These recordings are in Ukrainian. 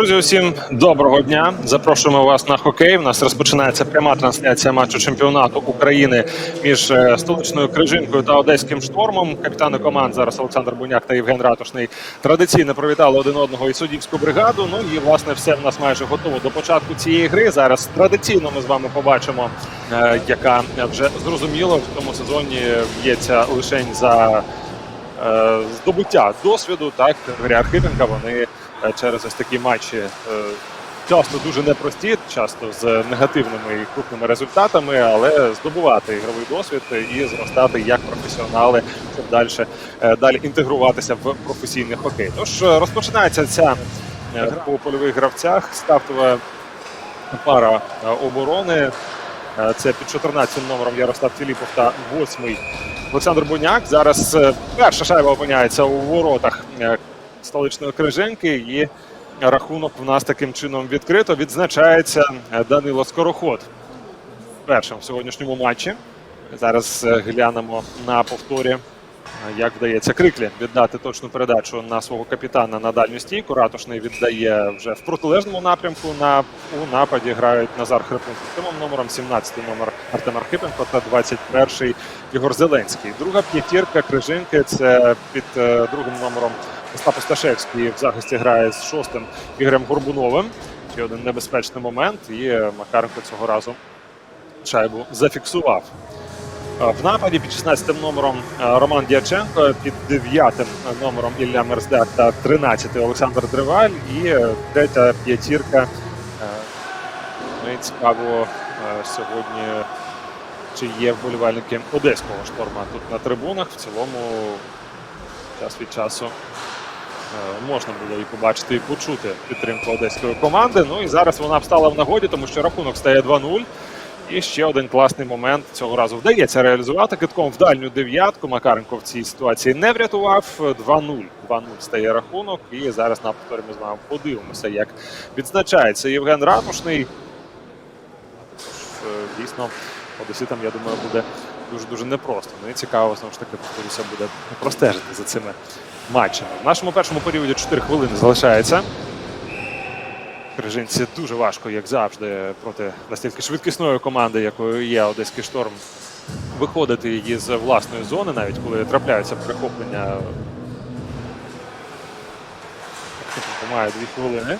Друзі, усім доброго дня. Запрошуємо вас на хокей. У нас розпочинається пряма трансляція матчу чемпіонату України між е, столичною крижинкою та одеським штормом. Капітани команд зараз Олександр Буняк та Євген Ратушний традиційно привітали один одного і суддівську бригаду. Ну і власне все в нас майже готово до початку цієї гри. Зараз традиційно ми з вами побачимо, е, яка вже зрозуміло в цьому сезоні б'ється лише за е, здобуття досвіду. Так Грі Архипенка вони через ось такі матчі е, часто дуже непрості, часто з негативними і крупними результатами, але здобувати ігровий досвід і зростати як професіонали, щоб далі, е, далі інтегруватися в професійний хокей. Тож е, розпочинається ця е, гра по польових гравцях. Стартова пара е, оборони. Е, Це під 14 номером Ярослав Філіпов та 8 Олександр Буняк. Зараз е, перша шайба опиняється у воротах е, столичної крижинки, і рахунок в нас таким чином відкрито. Відзначається е, Данило Скороход першим в сьогоднішньому матчі. Зараз е, глянемо на повторі, е, як вдається Криклі віддати точну передачу на свого капітана на дальню стійку. Ратушний віддає вже в протилежному напрямку. На у нападі грають Назар Хрипун з тимом номером, 17 номер Артем Архипенко та 21 Ігор Зеленський. Друга п'ятірка Крижинки це під другим номером Остап Осташевський в захисті грає з шостим Ігорем Горбуновим. Ще один небезпечний момент, і Макаренко цього разу шайбу зафіксував. Е, В нападі під 16 номером е, Роман Дяченко, під 9 номером Ілля Мерздак та 13 Олександр Дриваль і е, третя п'ятірка. е, Ну і цікаво е, сьогодні, чи є вболівальники одеського шторма тут на трибунах. В цілому час від часу е, можна було і побачити, і почути підтримку одеської команди. Ну і зараз вона встала в нагоді, тому що рахунок стає 2-0. І ще один класний момент цього разу вдається реалізувати китком в дальню дев'ятку. Макаренко в цій ситуації не врятував. 2-0. 2-0 стає рахунок. І зараз на повторі ми з вами подивимося, як відзначається Євген Ратушний. Е, Дійсно, одеситам, я думаю, буде дуже дуже непросто. Ну і цікаво, знову ж таки, повторюся, буде простежити за цими матчами. В нашому першому періоді 4 хвилини залишається. Крижинці дуже важко, як завжди, проти настільки швидкісної команди, якою є Одеський шторм, виходити із власної зони, навіть коли трапляються перехоплення. Має дві хвилини.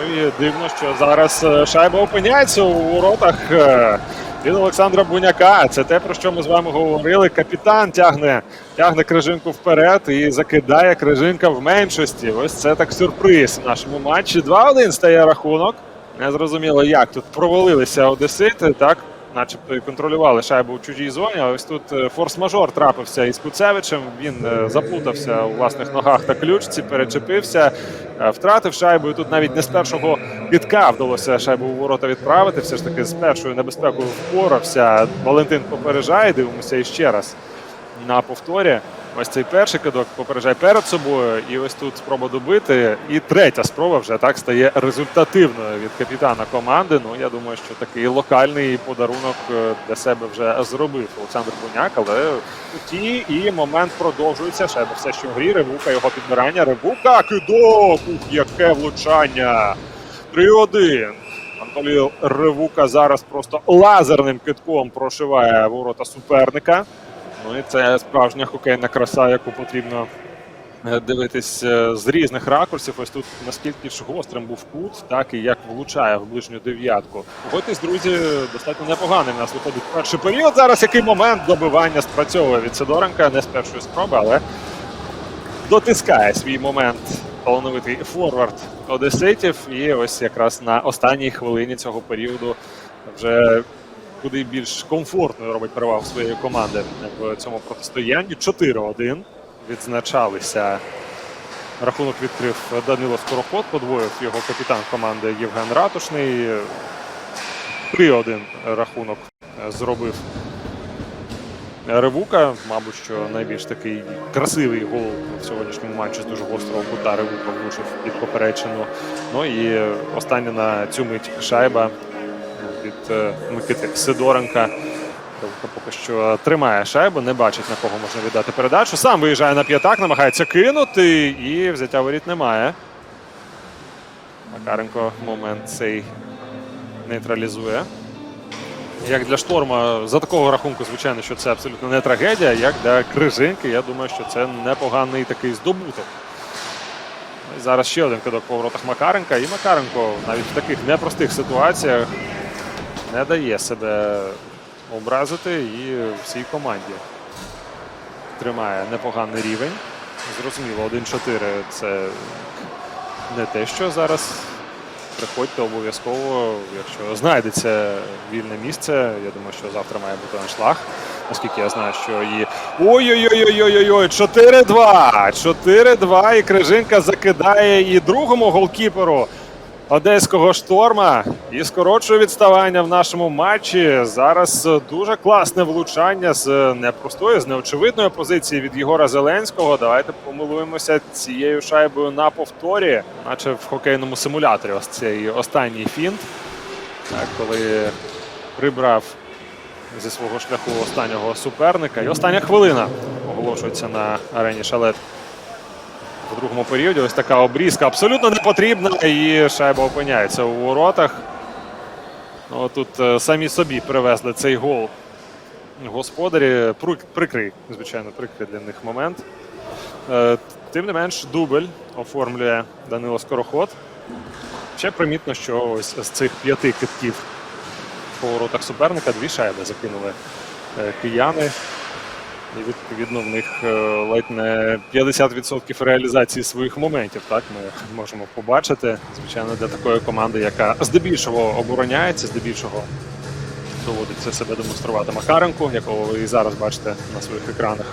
Ну і дивно, що зараз е, шайба опиняється у воротах е, від Олександра Буняка. Це те, про що ми з вами говорили. Капітан тягне, тягне крижинку вперед і закидає крижинка в меншості. Ось це так сюрприз в нашому матчі. 2-1 стає рахунок. Не зрозуміло, як тут провалилися одесити. Так, начебто і контролювали шайбу в чужій зоні. А ось тут е, форс-мажор трапився із Куцевичем. Він е, заплутався у власних ногах та ключці, перечепився, е, втратив шайбу. І тут навіть не з першого підка вдалося шайбу у ворота відправити. Все ж таки з першою небезпекою впорався. Валентин попереджає. Дивимося іще раз на повторі. Ось цей перший кидок попереджає перед собою, і ось тут спроба добити. І третя спроба вже так стає результативною від капітана команди. Ну я думаю, що такий локальний подарунок е, для себе вже зробив Олександр Буняк, але ті і момент продовжується. Шайба все, що в грі. Ревука його підбирання. Ревука кидок! Ух, яке влучання! 3-1. Анатолій Ревука зараз просто лазерним китком прошиває ворота суперника. Ну і це справжня хокейна краса, яку потрібно е, дивитись е, з різних ракурсів. Ось тут наскільки ж гострим був кут, так і як влучає в ближню дев'ятку. Погодьтесь, друзі, достатньо непоганий. У нас виходить перший період. Зараз який момент добивання спрацьовує від Сидоренка, не з першої спроби, але дотискає свій момент талановитий форвард одеситів. І ось якраз на останній хвилині цього періоду вже куди більш комфортною робить перевагу своєї команди в цьому протистоянні. 4-1 відзначалися. Рахунок відкрив Данило Скороход, подвоїв його капітан команди Євген Ратушний. 3-1 рахунок зробив Ревука. Мабуть, що найбільш такий красивий гол в сьогоднішньому матчі з дуже гострого кута Ревука влучив під поперечину. Ну і остання на цю мить шайба від е, Микити Сидоренка. Поки що тримає шайбу, не бачить на кого можна віддати передачу. Сам виїжджає на п'ятак, намагається кинути, і взяття воріт немає. Макаренко момент цей нейтралізує. Як для шторма, за такого рахунку, звичайно, що це абсолютно не трагедія. Як для крижинки, я думаю, що це непоганий такий здобуток. Ну, Зараз ще один кидок по воротах Макаренка. І Макаренко навіть в таких непростих ситуаціях не дає себе образити і всій команді тримає непоганий рівень. Зрозуміло, 1-4 це не те, що зараз. Приходьте обов'язково, якщо знайдеться вільне місце. Я думаю, що завтра має бути аншлаг. Оскільки я знаю, що і. Ой-ой-ой-ой-ой-ой! 4-2! 4-2. І Крижинка закидає і другому голкіперу одеського шторма. І скорочує відставання в нашому матчі. Зараз е, дуже класне влучання з е, непростої, з неочевидної позиції від Єгора Зеленського. Давайте помилуємося цією шайбою на повторі, наче в хокейному симуляторі. Ось цей останній фінт. Так, коли прибрав зі свого шляху останнього суперника. І остання хвилина оголошується на арені Шалет в другому періоді. Ось така обрізка абсолютно не потрібна, і шайба опиняється у воротах. Ну, Тут е, самі собі привезли цей гол господарі. Прикрий, звичайно, прикрий для них момент. Е, Тим не менш, дубль оформлює Данило Скороход. Ще примітно, що ось з цих п'яти китків по воротах суперника дві шайби закинули е, кияни. І відповідно в них е, ледь не 50% реалізації своїх моментів. Так ми можемо побачити. Звичайно, для такої команди, яка здебільшого обороняється, здебільшого доводиться себе демонструвати Макаренку, якого ви і зараз бачите на своїх екранах.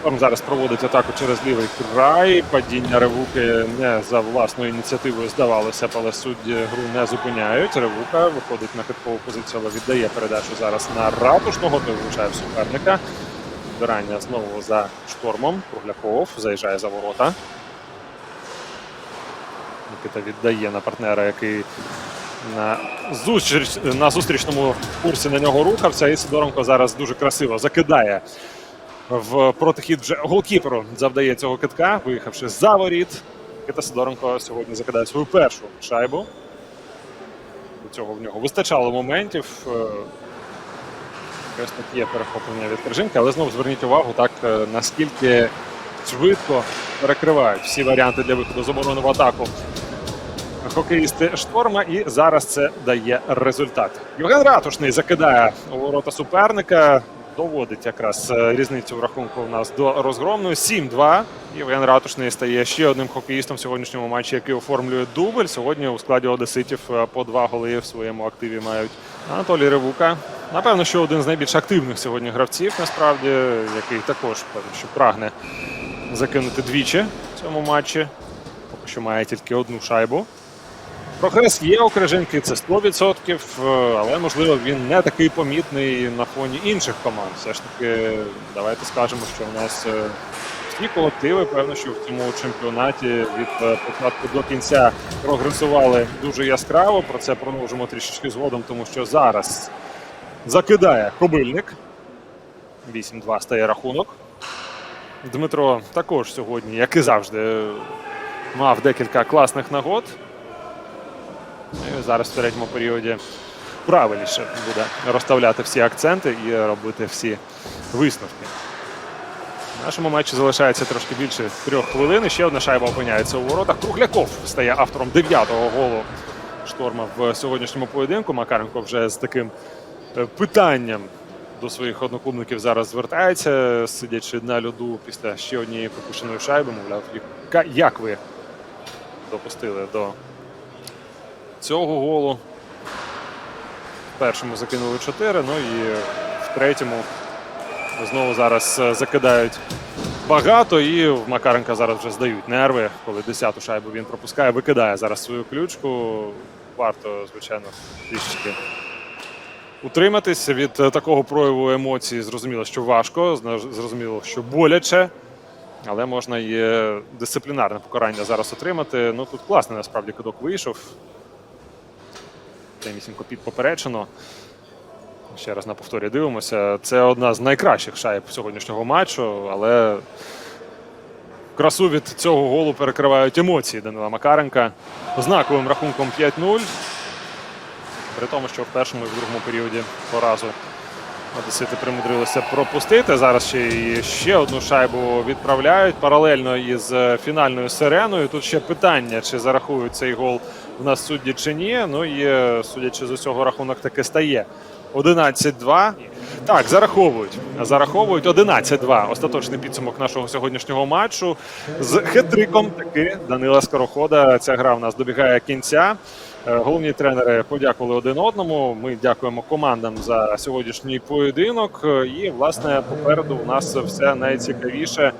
Шторм зараз проводить атаку через лівий край. Падіння Ревуки не за власною ініціативою здавалося, але судді гру не зупиняють. Ревука виходить на хиткову позицію, але віддає передачу зараз на ратушного, той влучає в суперника. Збирання знову за штормом. Кругляков заїжджає за ворота. Микита віддає на партнера, який на, зустріч, на зустрічному курсі на нього рухався. І Сидоренко зараз дуже красиво закидає в протихід вже голкіперу. Завдає цього китка, виїхавши за воріт. Микита Сидоренко сьогодні закидає свою першу шайбу. До цього в нього вистачало моментів. Якось тут є перехоплення від Крижинки, але знову зверніть увагу, так е, наскільки швидко перекривають всі варіанти для виходу з оборони в атаку хокеїсти шторма, і зараз це дає результат. Євген Ратушний закидає у ворота суперника. Доводить якраз е, різницю в рахунку в нас до розгромної. 7-2. Євген Ратушний стає ще одним хокеїстом в сьогоднішньому матчі, який оформлює дубль. Сьогодні у складі одеситів е, по два голи в своєму активі мають Анатолій Ревука. Напевно, що один з найбільш активних сьогодні гравців, насправді, який також що прагне закинути двічі в цьому матчі. Поки що має тільки одну шайбу. Прогрес є у Крижинки, це 100%, е, але можливо він не такий помітний на фоні інших команд. Все ж таки, давайте скажемо, що у нас е, всі колективи, певно, що в цьому чемпіонаті від е, початку до кінця прогресували дуже яскраво. Про це продовжимо трішечки згодом, тому що зараз закидає Кобильник. 8-2 стає рахунок. Дмитро також сьогодні, як і завжди, мав декілька класних нагод. Ну, і зараз в третьому періоді правильніше буде розставляти всі акценти і робити всі висновки. В нашому матчі залишається трошки більше трьох хвилин. Ще одна шайба опиняється у воротах. Кругляков стає автором дев'ятого голу шторма в сьогоднішньому поєдинку. Макаренко вже з таким питанням до своїх одноклубників зараз звертається, сидячи на льоду після ще однієї пропущеної шайби. Мовляв, як ви допустили до цього голу. В першому закинули 4, ну і в третьому знову зараз е, закидають багато, і в Макаренка зараз вже здають нерви, коли 10-ту шайбу він пропускає, викидає зараз свою ключку. Варто, звичайно, трішечки утриматись від е, такого прояву емоцій. Зрозуміло, що важко, зрозуміло, що боляче. Але можна і е, дисциплінарне покарання зараз отримати. Ну тут класний насправді кидок вийшов. прямісінько під поперечину. Ще раз на повторі дивимося. Це одна з найкращих шайб сьогоднішнього матчу, але красу від цього голу перекривають емоції Данила Макаренка. Знаковим рахунком 5-0. При тому, що в першому і в другому періоді поразу Одесити примудрилися пропустити. Зараз ще і ще одну шайбу відправляють паралельно із фінальною сиреною. Тут ще питання, чи зарахують цей гол в нас судді чи ні. Ну і судячи з усього, рахунок таки стає 11-2. Так, зараховують. Зараховують 11-2. Остаточний підсумок нашого сьогоднішнього матчу. З хитриком таки Данила Скорохода. Ця гра в нас добігає кінця. Е, Головні тренери подякували один одному. Ми дякуємо командам за сьогоднішній поєдинок. Е, І, власне, попереду у нас все найцікавіше